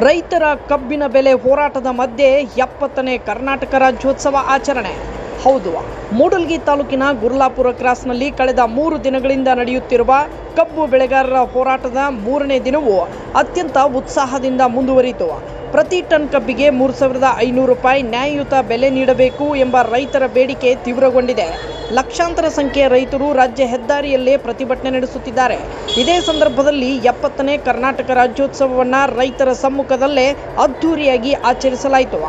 ರೈತರ ಕಬ್ಬಿನ ಬೆಲೆ ಹೋರಾಟದ ಮಧ್ಯೆ ಎಪ್ಪತ್ತನೇ ಕರ್ನಾಟಕ ರಾಜ್ಯೋತ್ಸವ ಆಚರಣೆ. ಹೌದು, ಮೂಡಲ್ಗಿ ತಾಲೂಕಿನ ಗುರ್ಲಾಪುರ ಕ್ರಾಸ್ನಲ್ಲಿ ಕಳೆದ ಮೂರು ದಿನಗಳಿಂದ ನಡೆಯುತ್ತಿರುವ ಕಬ್ಬು ಬೆಳೆಗಾರರ ಹೋರಾಟದ ಮೂರನೇ ದಿನವೂ ಅತ್ಯಂತ ಉತ್ಸಾಹದಿಂದ ಮುಂದುವರಿಯಿತು. ಪ್ರತಿ ಟನ್ ಕಬ್ಬಿಗೆ ಮೂರು ಸಾವಿರದ ಐನೂರು ರೂಪಾಯಿ ನ್ಯಾಯಯುತ ಬೆಲೆ ನೀಡಬೇಕು ಎಂಬ ರೈತರ ಬೇಡಿಕೆ ತೀವ್ರಗೊಂಡಿದೆ. ಲಕ್ಷಾಂತರ ಸಂಖ್ಯೆಯ ರೈತರು ರಾಜ್ಯ ಹೆದ್ದಾರಿಯಲ್ಲೇ ಪ್ರತಿಭಟನೆ ನಡೆಸುತ್ತಿದ್ದಾರೆ. ಇದೇ ಸಂದರ್ಭದಲ್ಲಿ ಎಪ್ಪತ್ತನೇ ಕರ್ನಾಟಕ ರಾಜ್ಯೋತ್ಸವವನ್ನು ರೈತರ ಸಮ್ಮುಖದಲ್ಲೇ ಅದ್ಧೂರಿಯಾಗಿ ಆಚರಿಸಲಾಯಿತು.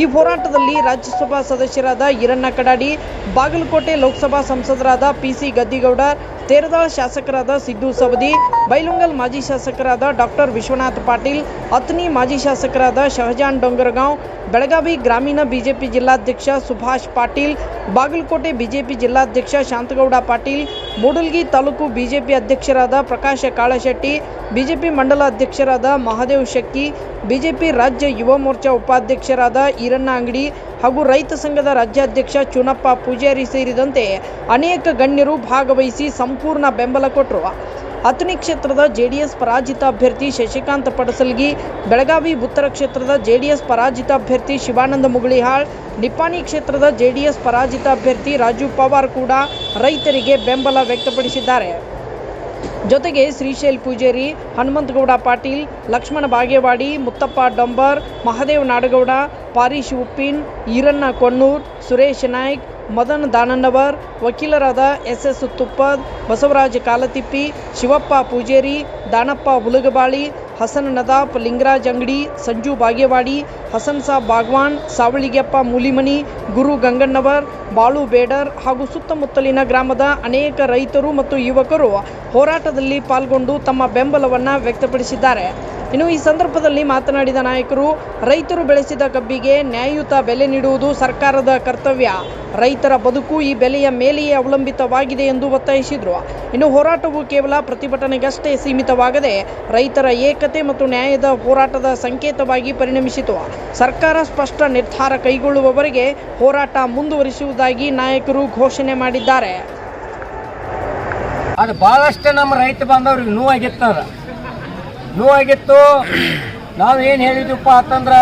ಈ ಹೋರಾಟದಲ್ಲಿ ರಾಜ್ಯಸಭಾ ಸದಸ್ಯರಾದ ಈರಣ್ಣ ಕಡಾಡಿ, ಬಾಗಲಕೋಟೆ ಲೋಕಸಭಾ ಸಂಸದರಾದ ಪಿ ಸಿ ಗದ್ದಿಗೌಡ ತೇರದಾಳ ಶಾಸಕರಾದ ಸಿದ್ದು ಸವದಿ ಬೈಲುಂಗಲ್ ಮಾಜಿ ಶಾಸಕರಾದ ಡಾಕ್ಟರ್ ವಿಶ್ವನಾಥ್ ಪಾಟೀಲ್ ಅತ್ನಿ ಮಾಜಿ ಶಾಸಕರಾದ ಶಹಜಾನ್ ಡೊಂಗರಗಾಂವ್ ಬೆಳಗಾವಿ ಗ್ರಾಮೀಣ ಬಿಜೆಪಿ ಜಿಲ್ಲಾಧ್ಯಕ್ಷ ಸುಭಾಷ್ ಪಾಟೀಲ್ ಬಾಗಲಕೋಟೆ ಬಿಜೆಪಿ ಜಿಲ್ಲಾಧ್ಯಕ್ಷ ಶಾಂತಗೌಡ ಪಾಟೀಲ್ ಮೂಡಲ್ಗಿ ತಾಲೂಕು ಬಿಜೆಪಿ ಅಧ್ಯಕ್ಷರಾದ ಪ್ರಕಾಶ ಕಾಳಶೆಟ್ಟಿ ಬಿಜೆಪಿ ಮಂಡಲ ಅಧ್ಯಕ್ಷರಾದ ಮಹಾದೇವ್ ಶೆಕ್ಕಿ ಬಿಜೆಪಿ ರಾಜ್ಯ ಯುವ ಮೋರ್ಚಾ ಉಪಾಧ್ಯಕ್ಷರಾದ ಈರಣ್ಣ ಅಂಗಡಿ ಹಾಗೂ ರೈತ ಸಂಘದ ರಾಜ್ಯಾಧ್ಯಕ್ಷ ಚುನಪ್ಪ ಪೂಜಾರಿ ಸೇರಿದಂತೆ ಅನೇಕ ಗಣ್ಯರು ಭಾಗವಹಿಸಿ ಸಂಪೂರ್ಣ ಬೆಂಬಲ ಕೊಟ್ಟರು. ಅಥಣಿ ಕ್ಷೇತ್ರದ ಜೆಡಿಎಸ್ ಪರಾಜಿತ ಅಭ್ಯರ್ಥಿ ಶಶಿಕಾಂತ್ ಪಡಸಲ್ಗಿ, ಬೆಳಗಾವಿ ಉತ್ತರ ಕ್ಷೇತ್ರದ ಜೆಡಿಎಸ್ ಪರಾಜಿತ ಅಭ್ಯರ್ಥಿ ಶಿವಾನಂದ ಮುಗಳಿಹಾಳ್, ನಿಪ್ಪಾಣಿ ಕ್ಷೇತ್ರದ ಜೆಡಿಎಸ್ ಪರಾಜಿತ ಅಭ್ಯರ್ಥಿ ರಾಜು ಪವಾರ್ ಕೂಡ ರೈತರಿಗೆ ಬೆಂಬಲ ವ್ಯಕ್ತಪಡಿಸಿದ್ದಾರೆ. ಜೊತೆಗೆ ಶ್ರೀಶೈಲ್ ಪೂಜೇರಿ, ಹನುಮಂತಗೌಡ ಪಾಟೀಲ್, ಲಕ್ಷ್ಮಣ ಬಾಗೇವಾಡಿ, ಮುತ್ತಪ್ಪ ಡಂಬರ್, ಮಹದೇವ್ ನಾಡಗೌಡ ಪಾರೀಶ್ ಉಪ್ಪಿನ್ ಈರಣ್ಣ ಕೊಣ್ಣೂರ್, ಸುರೇಶ್ ನಾಯ್ಕ್, ಮದನ್ ದಾನಣ್ಣವರ್, ವಕೀಲರಾದ ಎಸ್ ಎಸ್ ತುಪ್ಪದ್ ಬಸವರಾಜ್ ಕಾಲತಿಪ್ಪಿ, ಶಿವಪ್ಪ ಪೂಜೇರಿ, ದಾನಪ್ಪ ಹುಲಗಬಾಳಿ ಹಸನ್ ನದಾಪ್ ಲಿಂಗರಾಜ್ ಅಂಗಡಿ, ಸಂಜು ಬಾಗೇವಾಡಿ, ಹಸನ್ ಸಾಬ್ ಬಾಗ್ವಾನ್, ಸಾವಳಿಗೆಪ್ಪ ಮೂಲಿಮನಿ, ಗುರು ಗಂಗಣ್ಣವರ್ ಬಾಳು ಬೇಡರ್ ಹಾಗೂ ಸುತ್ತಮುತ್ತಲಿನ ಗ್ರಾಮದ ಅನೇಕ ರೈತರು ಮತ್ತು ಯುವಕರು ಹೋರಾಟದಲ್ಲಿ ಪಾಲ್ಗೊಂಡು ತಮ್ಮ ಬೆಂಬಲವನ್ನು ವ್ಯಕ್ತಪಡಿಸಿದ್ದಾರೆ. ಇನ್ನು ಈ ಸಂದರ್ಭದಲ್ಲಿ ಮಾತನಾಡಿದ ನಾಯಕರು, ರೈತರು ಬೆಳೆಸಿದ ಕಬ್ಬಿಗೆ ನ್ಯಾಯಯುತ ಬೆಲೆ ನೀಡುವುದು ಸರ್ಕಾರದ ಕರ್ತವ್ಯ. ರೈತರ ಬದುಕು ಈ ಬೆಲೆಯ ಮೇಲೆಯೇ ಅವಲಂಬಿತವಾಗಿದೆ ಎಂದು ಒತ್ತಾಯಿಸಿದರು. ಇನ್ನು ಹೋರಾಟವು ಕೇವಲ ಪ್ರತಿಭಟನೆಗಷ್ಟೇ ಸೀಮಿತವಾಗದೆ ರೈತರ ಏಕತೆ ಮತ್ತು ನ್ಯಾಯದ ಹೋರಾಟದ ಸಂಕೇತವಾಗಿ ಪರಿಣಮಿಸಿತು. ಸರ್ಕಾರ ಸ್ಪಷ್ಟ ನಿರ್ಧಾರ ಕೈಗೊಳ್ಳುವವರೆಗೆ ಹೋರಾಟ ಮುಂದುವರಿಸುವುದಾಗಿ ನಾಯಕರು ಘೋಷಣೆ ಮಾಡಿದ್ದಾರೆ. ಅದು ಭಾಳಷ್ಟು ನಮ್ಮ ರೈತ ಬಾಂಧವ್ರಿಗೆ ನೋವಾಗಿತ್ತದ ನೋವಾಗಿತ್ತು. ನಾವು ಏನು ಹೇಳಿದ್ವಪ್ಪ ಅಂತಂದ್ರೆ,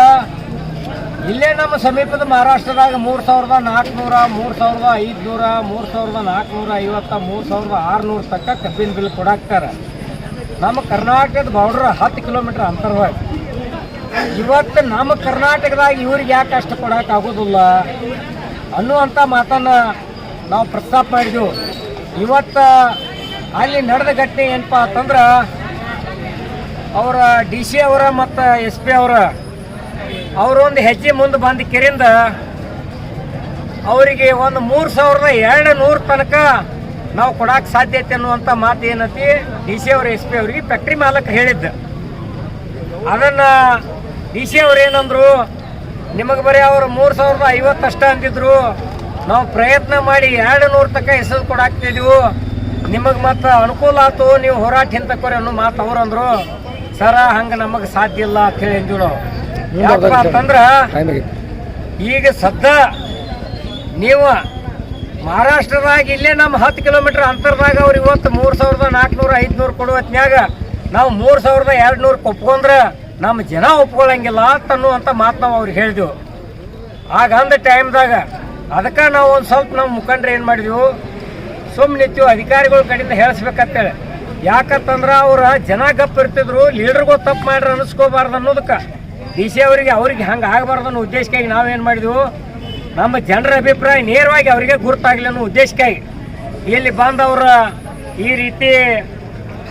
ಇಲ್ಲೇ ನಮ್ಮ ಸಮೀಪದ ಮಹಾರಾಷ್ಟ್ರದಾಗ ಮೂರು ಸಾವಿರದ ನಾಲ್ಕುನೂರ ಮೂರು ಸಾವಿರದ ಐದುನೂರ, ಮೂರು ಸಾವಿರದ ನಾಲ್ಕುನೂರ ಐವತ್ತ, ಮೂರು ಸಾವಿರದ ಆರುನೂರು ತಕ್ಕ ಕಬ್ಬಿನ ಬಿಲ್ ಕೊಡಾಕ್ತಾರೆ ನಮ್ಮ ಕರ್ನಾಟಕದ ಬಾರ್ಡ್ರ್ ಹತ್ತು ಕಿಲೋಮೀಟ್ರ್ ಅಂತರವಾಗಿ. ಇವತ್ತು ನಮ್ಮ ಕರ್ನಾಟಕದಾಗ ಇವ್ರಿಗೆ ಯಾಕೆ ಅಷ್ಟು ಕೊಡಕ್ಕೆ ಆಗೋದಿಲ್ಲ? ಅನ್ನುವಂಥ ಮಾತನ್ನು ನಾವು ಪ್ರಸ್ತಾಪ ಮಾಡಿದ್ದು ಇವತ್ತು ಅಲ್ಲಿ ನಡೆದ ಘಟನೆ ಏನಪ್ಪ ಅಂತಂದ್ರೆ, ಅವರ ಡಿ ಸಿ ಅವರ ಮತ್ತು ಎಸ್ ಪಿ ಅವರ ಅವರೊಂದು ಹೆಜ್ಜೆ ಮುಂದೆ ಬಂದ ಕೆರೆಯಿಂದ ಅವರಿಗೆ ಒಂದು ಮೂರು ಸಾವಿರದ ಎರಡು ನೂರು ತನಕ ನಾವು ಕೊಡಕ್ಕೆ ಸಾಧ್ಯತೆ ಅನ್ನುವಂಥ ಮಾತು ಏನತಿ ಡಿ ಸಿ ಅವರು, ಎಸ್ ಪಿ ಅವರಿಗೆ ಫ್ಯಾಕ್ಟ್ರಿ ಮಾಲಕ್ ಹೇಳಿದ್ದ. ಅದನ್ನು ಡಿ ಸಿ ಅವ್ರು ಏನಂದ್ರು ನಿಮಗೆ ಬರೀ ಅವರು ಮೂರು ಸಾವಿರದ ಐವತ್ತಷ್ಟೇ ಅಂತಿದ್ರು ಅಂದಿದ್ರು. ನಾವು ಪ್ರಯತ್ನ ಮಾಡಿ ಎರಡು ನೂರು ತನಕ ಹೆಸರು ಕೊಡಾಕ್ತಿದ್ವು ನಿಮಗೆ ಮತ್ತು ಅನುಕೂಲ ಆಯ್ತು ನೀವು ಹೋರಾಟ ಹಿಂತಕೋರಿ ಅನ್ನೋ ಮಾತು ಅವ್ರು ಅಂದರು. ಸರ ಹಂಗೆ ನಮಗೆ ಸಾಧ್ಯ ಇಲ್ಲ ಅಂತ ಹೇಳಿ ಅಂದ್ವಿ ನಾವು. ಯಾಕಪ್ಪ ಅಂತಂದ್ರೆ ಈಗ ಸದ್ದ ನೀವು ಮಹಾರಾಷ್ಟ್ರದಾಗ ಇಲ್ಲೇ ನಮ್ಮ ಹತ್ತು ಕಿಲೋಮೀಟರ್ ಅಂತರದಾಗ ಅವ್ರು ಇವತ್ತು ಮೂರು ಸಾವಿರದ ನಾಲ್ಕುನೂರು ಐದುನೂರು ಕೊಡುವತ್ನ್ಯಾಗ ನಾವು ಮೂರು ಸಾವಿರದ ಎರಡು ನೂರು ಒಪ್ಕೊಂಡ್ರೆ ನಮ್ಮ ಜನ ಒಪ್ಕೊಳ್ಳಂಗಿಲ್ಲ ಅಂತ ಅನ್ನುವಂಥ ಮಾತು ನಾವು ಅವ್ರಿಗೆ ಹೇಳಿದೆವು. ಆಗ ಅಂದ ಟೈಮ್ದಾಗ ಅದಕ್ಕೆ ನಾವು ಒಂದು ಸ್ವಲ್ಪ ನಮ್ಮ ಮುಖಂಡ್ರು ಏನು ಮಾಡಿದೆವು? ಸುಮ್ಮನೆ ನಿಂತೀವಿ ಅಧಿಕಾರಿಗಳ ಕಡೆಯಿಂದ ಹೇಳಿಸ್ಬೇಕಂತೇಳಿ. ಯಾಕಂತಂದ್ರೆ ಅವ್ರ ಜನ ಗಪ್ಪ ಇರ್ತಿದ್ರು ಲೀಡ್ರಿಗೂ ತಪ್ಪು ಮಾಡ್ರಿ ಅನ್ನಿಸ್ಕೋಬಾರ್ದು ಅನ್ನೋದಕ್ಕೆ. ಡಿ ಸಿ ಅವರಿಗೆ ಅವ್ರಿಗೆ ಹಂಗೆ ಆಗಬಾರ್ದು ಅನ್ನೋ ಉದ್ದೇಶಕ್ಕಾಗಿ ನಾವೇನು ಮಾಡಿದೆವು? ನಮ್ಮ ಜನರ ಅಭಿಪ್ರಾಯ ನೇರವಾಗಿ ಅವರಿಗೆ ಗುರುತಾಗಲಿ ಅನ್ನೋ ಉದ್ದೇಶಕ್ಕಾಗಿ. ಇಲ್ಲಿ ಬಂದವ್ರ ಈ ರೀತಿ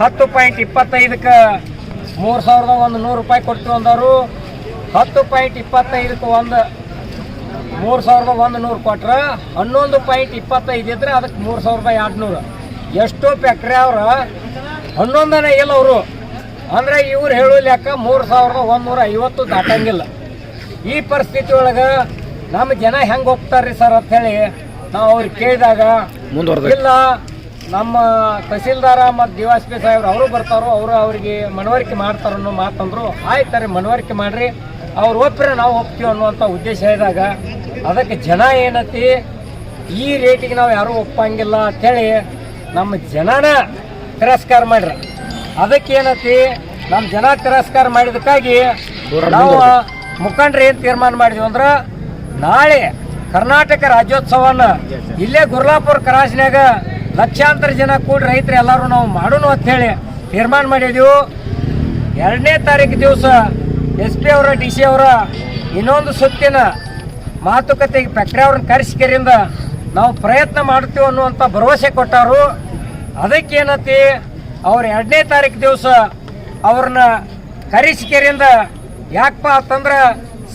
ಹತ್ತು ಪಾಯಿಂಟ್ ಇಪ್ಪತ್ತೈದಕ್ಕೆ ಮೂರು ಸಾವಿರದ ಒಂದು ನೂರು ರೂಪಾಯಿ ಕೊಡ್ತೀವಿ ಅಂದರು. ಹತ್ತು ಪಾಯಿಂಟ್ ಇಪ್ಪತ್ತೈದಕ್ಕೆ ಒಂದು ಮೂರು ಸಾವಿರದ ಒಂದು ನೂರು ಕೊಟ್ರೆ. ಹನ್ನೊಂದು ಪಾಯಿಂಟ್ ಇಪ್ಪತ್ತೈದು ಇದ್ರೆ ಅದಕ್ಕೆ ಮೂರು ಸಾವಿರದ ಎರಡು ನೂರು ಎಷ್ಟೋ ಫ್ಯಾಕ್ಟ್ರಿ ಅವ್ರ ಹನ್ನೊಂದನೇ ಇಲ್ಲ ಅವರು. ಅಂದರೆ ಇವ್ರು ಹೇಳೋ ಲೆಕ್ಕ ಮೂರು ಸಾವಿರದ ಒಂದೂರ ಐವತ್ತು ದಾಟಂಗಿಲ್ಲ. ಈ ಪರಿಸ್ಥಿತಿ ಒಳಗೆ ನಮ್ಮ ಜನ ಹೆಂಗೆ ಹೋಗ್ತಾರ್ರಿ ಸರ್ ಅಂಥೇಳಿ ನಾವು ಅವ್ರಿಗೆ ಕೇಳಿದಾಗ ಇಲ್ಲ ನಮ್ಮ ತಹಸೀಲ್ದಾರ ಮತ್ತು ಡಿ ಎಸ್ ಸಾಹೇಬ್ರು ಅವರು ಬರ್ತಾರೋ, ಅವರು ಅವರಿಗೆ ಮನವರಿಕೆ ಮಾಡ್ತಾರೋ ಅನ್ನೋ ಮಾತಂದ್ರು ಆಯ್ತಾರೆ ಮನವರಿಕೆ ಮಾಡ್ರಿ. ಅವ್ರು ಒಪ್ಪರೆ ನಾವು ಒಪ್ತೀವಿ ಅನ್ನುವಂಥ ಉದ್ದೇಶ ಇದ್ದಾಗ ಅದಕ್ಕೆ ಜನ ಏನತಿ ಈ ರೇಟಿಗೆ ನಾವು ಯಾರೂ ಒಪ್ಪಂಗಿಲ್ಲ ಅಂಥೇಳಿ ನಮ್ಮ ಜನನ ತಿರಸ್ಕಾರ ಮಾಡ್ರಿ. ಅದಕ್ಕೆ ಏನತಿ ನಮ್ಮ ಜನ ತಿರಸ್ಕಾರ ಮಾಡಿದಕ್ಕಾಗಿ ನಾವು ಮುಖಂಡ್ರು ಏನು ತೀರ್ಮಾನ ಮಾಡಿದ್ವಿ ಅಂದ್ರೆ ನಾಳೆ ಕರ್ನಾಟಕ ರಾಜ್ಯೋತ್ಸವನ ಇಲ್ಲೇ ಗುರ್ಲಾಪುರ ಕ್ರಾಸ್ನ್ಯಾಗ ಲಕ್ಷಾಂತರ ಜನ ಕೂಡಿ ರೈತರು ಎಲ್ಲರೂ ನಾವು ಮಾಡೋಣ ಅಂತ ಹೇಳಿ ತೀರ್ಮಾನ ಮಾಡಿದೀವಿ. ಎರಡನೇ ತಾರೀಕು ದಿವಸ ಎಸ್ ಪಿ ಅವರ, ಡಿ ಸಿ ಅವರ ಇನ್ನೊಂದು ಸುತ್ತಿನ ಮಾತುಕತೆಗೆ ಫ್ಯಾಕ್ಟ್ರಿ ಅವ್ರನ್ನ ಕರೆಸಿಕೆರಿಂದ ನಾವು ಪ್ರಯತ್ನ ಮಾಡ್ತೀವಿ ಅನ್ನುವಂಥ ಭರವಸೆ ಕೊಟ್ಟಾರು. ಅದಕ್ಕೇನತಿ ಅವ್ರ ಎರಡನೇ ತಾರೀಕು ದಿವಸ ಅವ್ರನ್ನ ಕರೆಸಿಕೆರಿಂದ ಯಾಕಪ್ಪ ಅಂತಂದ್ರೆ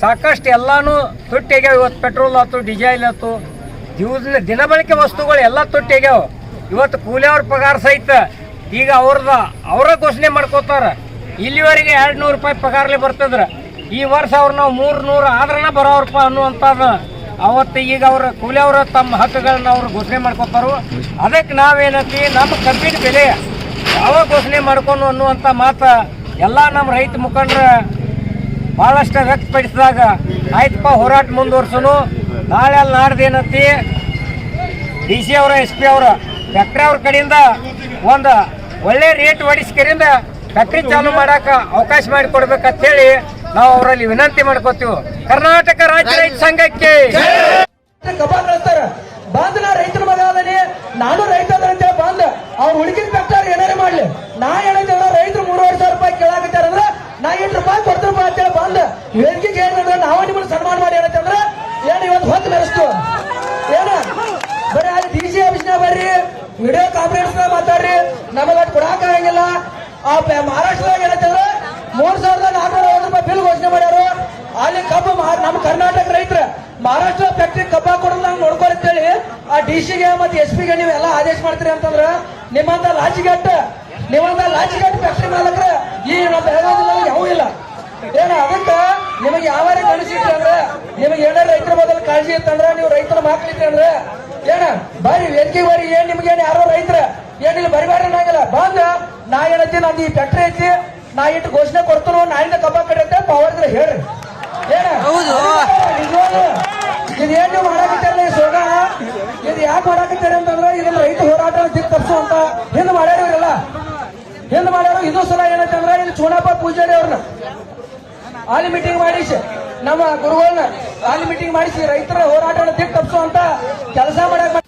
ಸಾಕಷ್ಟು ಎಲ್ಲಾನು ತುಟ್ಟಿಗ್ಯಾವ ಇವತ್ತು ಪೆಟ್ರೋಲ್ ಆಯ್ತು ಡೀಸೆಲ್ ಆಯ್ತು ದಿವಸ ದಿನಬಳಕೆ ವಸ್ತುಗಳು ಎಲ್ಲ ತುಟ್ಟಿಗ್ಯಾವ ಇವತ್ತು ಕೂಲಿಯವ್ರ ಪಗಾರ ಸಹಿತ ಈಗ ಅವ್ರದ, ಅವರ ಘೋಷಣೆ ಮಾಡ್ಕೋತಾರ. ಇಲ್ಲಿವರೆಗೆ ಎರಡು ನೂರು ರೂಪಾಯಿ ಪಗಾರಲ್ಲಿ ಬರ್ತದ್ರ. ಈ ವರ್ಷ ಅವ್ರು ನಾವು ಮೂರು ನೂರು ಆದ್ರನ ಬರೋರಪ್ಪ ಅನ್ನುವಂಥದ್ದು ಅವತ್ತು ಈಗ ಅವ್ರ ಕೂಲಿಯವ್ರ ತಮ್ಮ ಹಕ್ಕುಗಳನ್ನ ಅವ್ರು ಘೋಷಣೆ ಮಾಡ್ಕೋತಾರು. ಅದಕ್ಕೆ ನಾವೇನತಿ ನಮ್ಮ ಕಬ್ಬಿನ ಬೆಲೆ ಯಾವ ಘೋಷಣೆ ಮಾಡ್ಕೊಂಡು ಅನ್ನುವಂಥ ಮಾತು ಎಲ್ಲ ನಮ್ಮ ರೈತ ಮುಖಂಡರ ಭಾಳಷ್ಟು ವ್ಯಕ್ತಪಡಿಸಿದಾಗ, ಆಯ್ತಪ್ಪ, ಹೋರಾಟ ಮುಂದುವರ್ಸೋನು. ನಾಳೆ ಅಲ್ಲಿ ನಾಡ್ದೇನತಿ? ಡಿ ಸಿ ಅವರ, ಎಸ್ ಪಿ ಅವರ ಫ್ಯಾಕ್ಟ್ರಿ ಅವ್ರ ಕಡೆಯಿಂದ ಒಂದು ಒಳ್ಳೆ ರೇಟ್ ಹೊಡಿಸ್ಕರಿಂದ ಫ್ಯಾಕ್ಟ್ರಿ ಚಾಲು ಮಾಡಾಕ ಅವಕಾಶ ಮಾಡಿಕೊಡ್ಬೇಕಂತ ಹೇಳಿ ನಾವು ಅವರಲ್ಲಿ ವಿನಂತಿ ಮಾಡ್ಕೋತೀವಿ. ಕರ್ನಾಟಕ ರಾಜ್ಯ ರೈತ ಸಂಘಕ್ಕೆ. ಬಂದ್ ನಾ ರೈತರ ಮಗ ಅದನಿ. ನಾನು ರೈತ ಅದ ಅಂತೇಳಿ ಬಂದ್ ಅವ್ರು ಉಳಿಕಿದ ಫ್ಯಾಕ್ಟರ್ ಏನಾರೇ ಮಾಡ್ಲಿ. ನಾ ಹೇಳಿದ ರೈತರು ಮೂರುವರೆ ಸಾವಿರ ರೂಪಾಯಿ ಕೇಳಾಕತ್ತಾರ ಅಂದ್ರೆ ನಾ ಎಂಟು ರೂಪಾಯಿ ಕೊಡ್ತೀನಿ ಅಂತೇಳಿ ಬಂದ್ ವೇದಿಕೆಗೆ ಏನಂದ್ರೆ ನಾವು ನಿಮ್ಮನ್ನ ಸನ್ಮಾನ ಮಾಡಿ ಏನಂತಂದ್ರ ಏನು ಇವತ್ತು ಹೊತ್ತು ಮೆರೆಸ್ತು? ಏನ? ಬರೀ ಅಲ್ಲಿ ಡಿ ಸಿ ಆಫೀಸ್ನ ಬರ್ರಿ. ವಿಡಿಯೋ ಕಾನ್ಫರೆನ್ಸ್ ಮಾತಾಡ್ರಿ. ನಮಗ ಕೊಡಾಕ ಆಗಿಲ್ಲ ಆ ಮಹಾರಾಷ್ಟ್ರದಾಗ ಏನಂತಂದ್ರ ಮೂರ್ ಸಾವಿರದ ನಾಲ್ಕುನೂರ ಐವತ್ತು ರೂಪಾಯಿ ಬಿಲ್ ಘೋಷಣೆ ಮಾಡ್ಯಾರು. ಅಲ್ಲಿ ಕಬ್ಬು ನಮ್ಮ ಕರ್ನಾಟಕ ರೈತರ ಮಹಾರಾಷ್ಟ್ರ ಫ್ಯಾಕ್ಟ್ರಿ ಕಬ್ಬ ಕೊಡೋದು ನಾವು ನೋಡ್ಕೊರಿ ಅಂತೇಳಿ ಆ ಡಿ ಸಿಗೆ ಮತ್ತೆ ಎಸ್ ಪಿಗೆ ನೀವೆಲ್ಲ ಆದೇಶ ಮಾಡ್ತೀರಿ ಅಂತಂದ್ರ ನಿಮ್ಮಂತ ಲಾಚಿಗಟ್ಟ ನಿಮ್ಮಂತ ಲಾಚಿಗಟ್ಟ ಫ್ಯಾಕ್ಟ್ರಿ ಮಾಲಕ್ರ ಈ ನಮ್ಮ ಬೆಳಗಾವಿ ಯಾವ ಇಲ್ಲ. ಏನ ಅದಕ್ಕ ನಿಮಗೆ ಯಾವ ಕಳಿಸಿಟ್ರಿ ಅಂದ್ರೆ, ನಿಮಗೆ ಏನಾರ ರೈತರ ಮೊದಲು ಕಾಳಜಿ ಇತ್ತಂದ್ರೆ ನೀವು ರೈತರ ಮಕ್ಳಿದ್ರಿ ಅಂದ್ರೆ ಏನ ಬರಿ ವೇದಿಕೆ ಬರಿ ಏನ್ ನಿಮ್ಗೆ ಏನ್ ಯಾರೋ ರೈತರ? ಏನಿಲ್ಲ ಬರಿಬಾರಿ ಅನ್ನಂಗಿಲ್ಲ. ಬಂದ ನಾ ಏನತಿ ನಂದು ಈ ಫ್ಯಾಕ್ಟ್ರಿ ಐತಿ ನಾ ಇಟ್ಟು ಘೋಷಣೆ ಕೊಡ್ತಾನೋ ಇಂದ ಕಬ್ಬ ಕಡೆ ಅಂತ ಪವರ್ ಹೇಳ್ರಿ. ಏನ? ನಿಜವಾಗ್ಲೂ ಇದು ಏನ್? ನೀವು ಮಾಡಾಕತ್ತೀರಲ್ಲ ಈ ಸೋಗ ಇದು ಯಾಕೆ ಮಾಡಾಕತ್ತೀರ ಅಂತಂದ್ರೆ ಇದನ್ನ ರೈತ ಹೋರಾಟ ದಿಕ್ ತಪ್ಪಿಸುವಂತ ಹಿಂದ್ ಮಾಡ್ಯಾರ ಇವರೆಲ್ಲ ಹಿಂದ್ ಮಾಡ್ಯಾರ ಇದು ಸಲ ಏನಂತಂದ್ರೆ ಇಲ್ಲಿ ಚೂಣಪ್ಪ ಪೂಜಾರಿ ಅವ್ರನ್ನ. ಅಲ್ಲಿ ಮೀಟಿಂಗ್ ಮಾಡಿಸಿ. ನಮ್ಮ ಗುರುಗಳನ್ನ ಅಲ್ಲಿ ಮೀಟಿಂಗ್ ಮಾಡಿಸಿ ರೈತರ ಹೋರಾಟ ದಿಕ್ ತಪ್ಪಿಸುವಂತ ಕೆಲಸ ಮಾಡಕ್